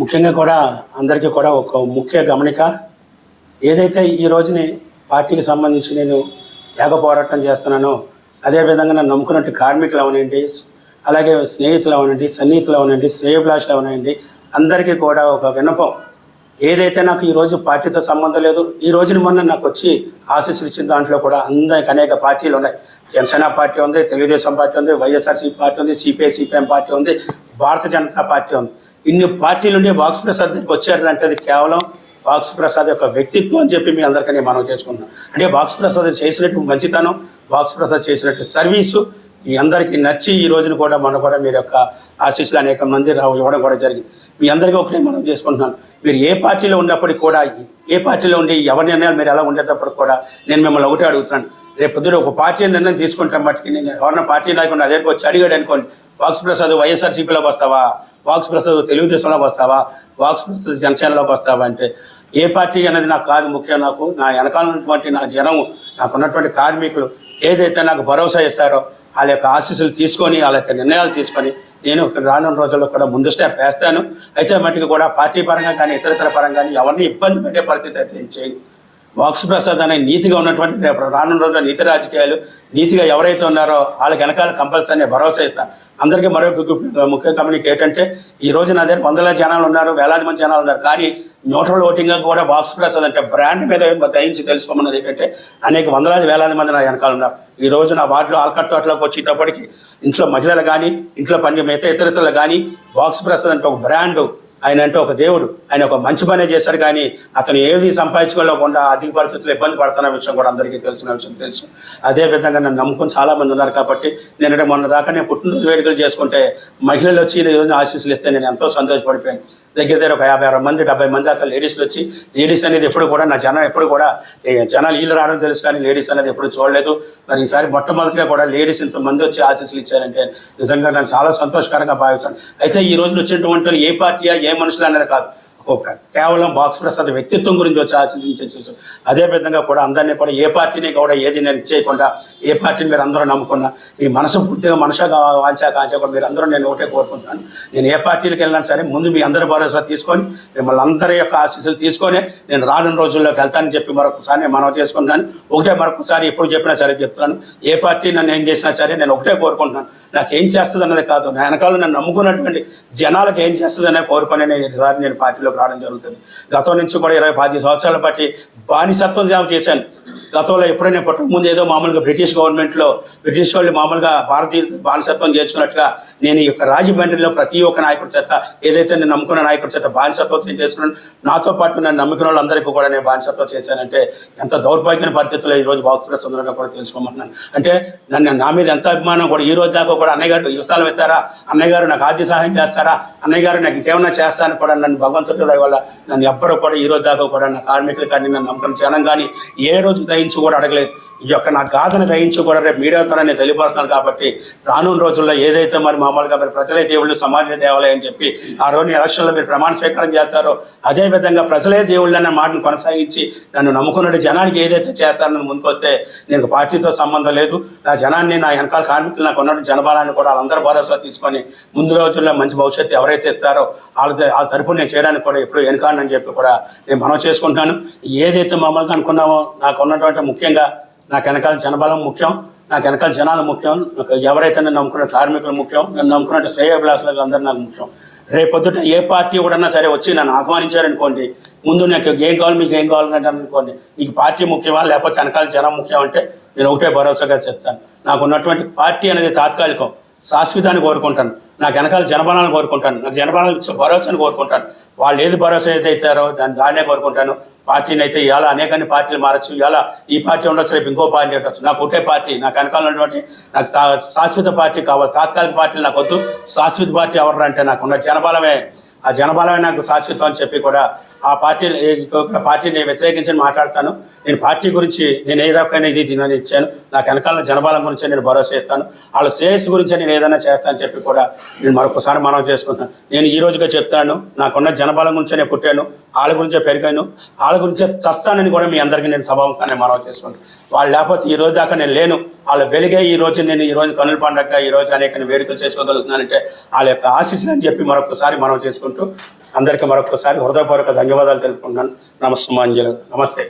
ముఖ్యంగా కూడా అందరికీ కూడా ఒక ముఖ్య గమనిక ఏదైతే ఈ రోజుని పార్టీకి సంబంధించి నేను యాగ పోరాటం చేస్తున్నానో అదేవిధంగా నన్ను నమ్ముకున్నట్టు కార్మికులు అవనండి అలాగే స్నేహితులు అవనండి సన్నిహితులు అవనండి శ్రేయభిలాషులు అవనండి అందరికీ కూడా ఒక విన్నపం. ఏదైతే నాకు ఈరోజు పార్టీతో సంబంధం లేదు ఈ రోజున మొన్న నాకు వచ్చి ఆశీస్సులు ఇచ్చిన దాంట్లో కూడా అందరికి అనేక పార్టీలు ఉన్నాయి. జనసేన పార్టీ ఉంది తెలుగుదేశం పార్టీ ఉంది వైఎస్ఆర్సీ పార్టీ ఉంది సిపిఐ సిపిఎం పార్టీ ఉంది భారత జనతా పార్టీ ఉంది. ఇన్ని పార్టీలు ఉండి బాక్స్ ప్రసాద్ దగ్గరికి వచ్చారంటే అది కేవలం బాక్స్ ప్రసాద్ యొక్క వ్యక్తిత్వం అని చెప్పి మీ అందరికీ మనం చేసుకుంటున్నాం అంటే బాక్స్ ప్రసాద్ చేసినట్టు మంచితనం బాక్స్ ప్రసాద్ చేసినట్టు సర్వీసు మీ అందరికీ నచ్చి ఈ రోజున కూడా మనం కూడా మీరు యొక్క ఆశీస్సులు అనేక మంది రావు ఇవ్వడం కూడా జరిగింది. మీ అందరికీ ఒకటే మనం చేసుకుంటున్నాను. మీరు ఏ పార్టీలో ఉన్నప్పటికీ కూడా ఏ పార్టీలో ఉండి ఎవరి నిర్ణయాలు మీరు ఎలా ఉండేటప్పుడు కూడా నేను మిమ్మల్ని ఒకటే అడుగుతున్నాను. రేపు పొద్దున ఒక పార్టీ నిర్ణయం తీసుకుంటాం బట్టి నేను ఎవరన్నా పార్టీ లేకుండా అదే వచ్చి అడిగాడు అనుకోండి. వాక్స్ ప్రసాద్ వైఎస్ఆర్సీపీలోకి వస్తావా? వాక్స్ ప్రసాద్ తెలుగుదేశంలోకి వస్తావా? వాక్స్ ప్రసాద్ జనసేనలోకి వస్తావా అంటే ఏ పార్టీ అనేది నాకు కాదు ముఖ్యం నాకు. నా వెనకాల ఉన్నటువంటి నా జనం నాకు ఉన్నటువంటి కార్మికులు ఏదైతే నాకు భరోసా ఇస్తారో వాళ్ళ యొక్క ఆశీస్సులు తీసుకొని వాళ్ళ యొక్క నిర్ణయాలు తీసుకొని నేను రానున్న రోజుల్లో కూడా ముందు స్టెప్ వేస్తాను. అయితే మట్టుకు కూడా పార్టీ పరంగా కానీ ఇతరతర పరంగా కానీ ఎవరిని ఇబ్బంది పెట్టే పరిస్థితి అయితే నేను చేయను. బాక్స్ ప్రసాద్ అనే నీతిగా ఉన్నటువంటి రేపు రానున్న రోజుల్లో నీతి రాజకీయాలు నీతిగా ఎవరైతే ఉన్నారో వాళ్ళకి వెనకాల కంపల్సరీ భరోసా ఇస్తాను. అందరికీ మరొక ముఖ్య గమనిక ఏంటంటే ఈ రోజు నా దగ్గర వందల జనాలు ఉన్నారు వేలాది మంది జనాలు ఉన్నారు. కానీ న్యూట్రల్ ఓటింగ్గా కూడా బాక్స్ ప్రసాద్ అంటే బ్రాండ్ మీద దయించి తెలుసుకోమన్నది ఏంటంటే అనేక వందలాది వేలాది మంది నా వెనకాల ఉన్నారు. ఈ రోజు నా వార్డులో ఆల్కట్టోట్లోకి వచ్చేటప్పటికి ఇంట్లో మహిళలు కానీ ఇంట్లో పని మిగతా ఇతరితరులు కానీ బాక్స్ ప్రసాద్ అంటే ఒక బ్రాండ్. ఆయన అంటే ఒక దేవుడు. ఆయన ఒక మంచి పనే చేశాడు కానీ అతను ఏది సంపాదించుకోలేకుండా ఆర్థిక పరిస్థితులు ఇబ్బంది పడుతున్న విషయం కూడా అందరికీ తెలిసిన విషయం తెలుసు. అదే విధంగా నన్ను నమ్ముకుని చాలా మంది ఉన్నారు కాబట్టి నేను మొన్న దాకా నేను పుట్టినరోజు వేడుకలు చేసుకుంటే మహిళలు వచ్చి ఈరోజు ఆశీస్సులు ఇస్తే నేను ఎంతో సంతోషపడిపోయాను. దగ్గర దగ్గర ఒక యాభై అరవై మంది డెబ్బై మంది దాకా లేడీస్లు వచ్చి లేడీస్ అనేది ఎప్పుడు కూడా నా జనం ఎప్పుడు కూడా జనాలు వీళ్ళు రావడం తెలుసు కానీ లేడీస్ అనేది ఎప్పుడు చూడలేదు. మరి ఈసారి మొట్టమొదటిగా కూడా లేడీస్ ఇంతమంది వచ్చి ఆశీస్సులు ఇచ్చారంటే నిజంగా నేను చాలా సంతోషకరంగా భావిస్తాను. అయితే ఈ రోజు వచ్చినటువంటి ఏ పార్టీయా ఏ మనుషులు అనేది కాదు. కేవలం బాక్స్ ప్రసాద్ వ్యక్తిత్వం గురించి వచ్చి ఆశీర్దించే చూసాం. అదే విధంగా కూడా అందరినీ కూడా ఏ పార్టీని కూడా ఏది నేను ఇచ్చేయకుండా ఏ పార్టీని మీరు అందరూ నమ్ముకున్నా మీ మనసు పూర్తిగా మనసుగా వాంచా కాంచా కూడా మీరు అందరూ నేను ఒకటే కోరుకుంటున్నాను. నేను ఏ పార్టీలకు వెళ్ళినా సరే ముందు మీ అందరి భరోసా తీసుకొని మిమ్మల్ని అందరి యొక్క ఆశీస్సులు తీసుకొని నేను రానున్న రోజుల్లోకి వెళ్తానని చెప్పి మరొకసారి నేను మనవి చేసుకుంటున్నాను. ఒకటే మరొకసారి ఎప్పుడు చెప్పినా సరే చెప్తున్నాను. ఏ పార్టీ నన్ను ఏం చేసినా సరే నేను ఒకటే కోరుకుంటున్నాను. నాకు ఏం చేస్తుంది అన్నది కాదు. నా వెనకాల నన్ను నమ్ముకున్నటువంటి జనాలకు ఏం చేస్తుంది అనే కోరుకొని నేను ఈసారి నేను పార్టీలో రావడం జరుగుతుంది. గతం నుంచి కూడా ఇరవై పది సంవత్సరాల బట్టి బానిసత్వం జాబ్ చేశాను. గతంలో ఎప్పుడైనా పుట్టక ముందు ఏదో మామూలుగా బ్రిటిష్ గవర్నమెంట్లో బ్రిటిష్ వాళ్ళు మామూలుగా భారతీయ బానిసత్వం చేసుకున్నట్టుగా నేను ఈ యొక్క రాజమండ్రిలో ప్రతి ఒక్క నాయకుడి చేత ఏదైతే నేను నమ్ముకున్న నాయకుడి చేత బానిసత్వం చేసుకున్నాను నాతో పాటు నన్ను నమ్ముకున్న వాళ్ళందరికీ కూడా నేను బానిసత్వం చేశానంటే ఎంత దౌర్భాగ్యమైన పరిస్థితుల్లో ఈ రోజు బాక్స్ కూడా తెలుసుకోమంటున్నాను. అంటే నన్ను నా మీద ఎంత అభిమానం కూడా ఈ రోజు దాకా కూడా అన్నయ్య గారు ఇస్తాలు పెట్టారా అన్నయ్య గారు నాకు ఆర్థిక సహాయం చేస్తారా? అన్నయ్య గారు నాకు ఇంకేమన్నా చేస్తాను కూడా నన్ను భగవంతుడి వల్ల నన్ను ఎవ్వరూ కూడా ఈ రోజు దాకా కూడా నా కార్మికులు కానీ నన్ను నమ్మకం జనం కానీ ఏ రోజు దయించి కూడా అడగలేదు. ఈ యొక్క నా గాథను దయించి కూడా రేపు మీడియా ద్వారా నేను తెలియపరుస్తున్నాను కాబట్టి రానున్న రోజుల్లో ఏదైతే మరి మామూలుగా మరి ప్రజలే దేవుళ్ళు సమాజ దేవాలయం అని చెప్పి ఆ రోజు ఎలక్షన్లో మీరు ప్రమాణ స్వీకారం చేస్తారో అదే విధంగా ప్రజలే దేవుళ్ళు అనే మాటను కొనసాగించి నన్ను నమ్ముకున్న జనానికి ఏదైతే చేస్తానని ముందుకొస్తే నేను పార్టీతో సంబంధం లేదు. నా జనాన్ని నా వెనకాల కార్మికులు నాకు ఉన్నటువంటి జనబలాన్ని కూడా వాళ్ళందరూ భరోసా తీసుకొని ముందు రోజుల్లో మంచి భవిష్యత్తు ఎవరైతే ఇస్తారో వాళ్ళ ఆ తరఫున నేను చేయడానికి కూడా ఎప్పుడు వెనుకానని చెప్పి కూడా నేను మనం చేసుకుంటాను ఏదైతే మామూలుగా అనుకున్నామో నాకు ఉన్నటువంటి ముఖ్యంగా నాకు వెనకాల జనబలం ముఖ్యం నాకు వెనకాల జనాలు ముఖ్యం నాకు ఎవరైతే నన్ను నమ్ముకున్న కార్మికులు ముఖ్యం నన్ను నమ్ముకున్న శ్రేయభిలాసులు అందరూ నాకు ముఖ్యం. రేపొద్దుట ఏ పార్టీ కూడా సరే వచ్చి నన్ను ఆహ్వానించారనుకోండి ముందు నాకు ఏం కావాలి మీకు ఏం కావాలంటే అనుకోండి నీకు పార్టీ ముఖ్యమా లేకపోతే వెనకాల జనం ముఖ్యం అంటే నేను ఒకటే భరోసాగా చెప్తాను. నాకు ఉన్నటువంటి పార్టీ అనేది తాత్కాలికం. శాశ్వతాన్ని కోరుకుంటాను. నాకు వెనకాల జనబలాన్ని కోరుకుంటాను. నాకు జనబలాలు ఇచ్చే భరోసాను కోరుకుంటాను. వాళ్ళు ఏది భరోసా అయితే ఇస్తారో దాన్ని దాన్నే కోరుకుంటాను. పార్టీని అయితే ఇవాళ అనేకన్ని పార్టీలు మారచ్చు. ఇవాళ ఈ పార్టీ ఉండొచ్చు రేపు ఇంకో పార్టీ ఉండొచ్చు. నాకు ఒకటే పార్టీ నాకు వెనకాల ఉన్నటువంటి నాకు తా- శాశ్వత పార్టీ కావాలి. తాత్కాలిక పార్టీలు నాకు వద్దు. శాశ్వత పార్టీ ఎవరు అంటే నాకు ఉన్న జనబలమే. ఆ జనబలమే నాకు శాశ్వతం అని చెప్పి కూడా ఆ పార్టీ పార్టీని వ్యతిరేకించి మాట్లాడతాను. నేను పార్టీ గురించి నేను ఏ రకమైన ఇది దీని ఇచ్చాను. నాకు వెనకాల జనబలం గురించి నేను భరోసా ఇస్తాను. వాళ్ళ శ్రేయస్సు గురించి నేను ఏదైనా చేస్తానని చెప్పి కూడా నేను మరొకసారి మనం చేసుకుంటాను. నేను ఈ రోజుగా చెప్తాను నాకున్న జనబలం గురించి నేను పుట్టాను వాళ్ళ గురించే పెరిగాను. వాళ్ళ గురించే చస్తానని కూడా మీ అందరికీ నేను సభాముఖాన్ని మనం చేసుకుంటాను. వాళ్ళు లేకపోతే ఈ రోజు దాకా నేను లేను. వాళ్ళ వెలుగే ఈ రోజు నేను ఈ రోజు కనుల పండగ ఈ రోజు అనేక వేడుకలు చేసుకోగలుగుతున్నానంటే వాళ్ళ యొక్క ఆశీస్సులు అని చెప్పి మరొకసారి మనం చేసుకుంటూ అందరికీ మరొకసారి హృదయపూర్వక ధన్యవాదాలు తెలుపుకుంటున్నాను. నమస్మాంజలు నమస్తే.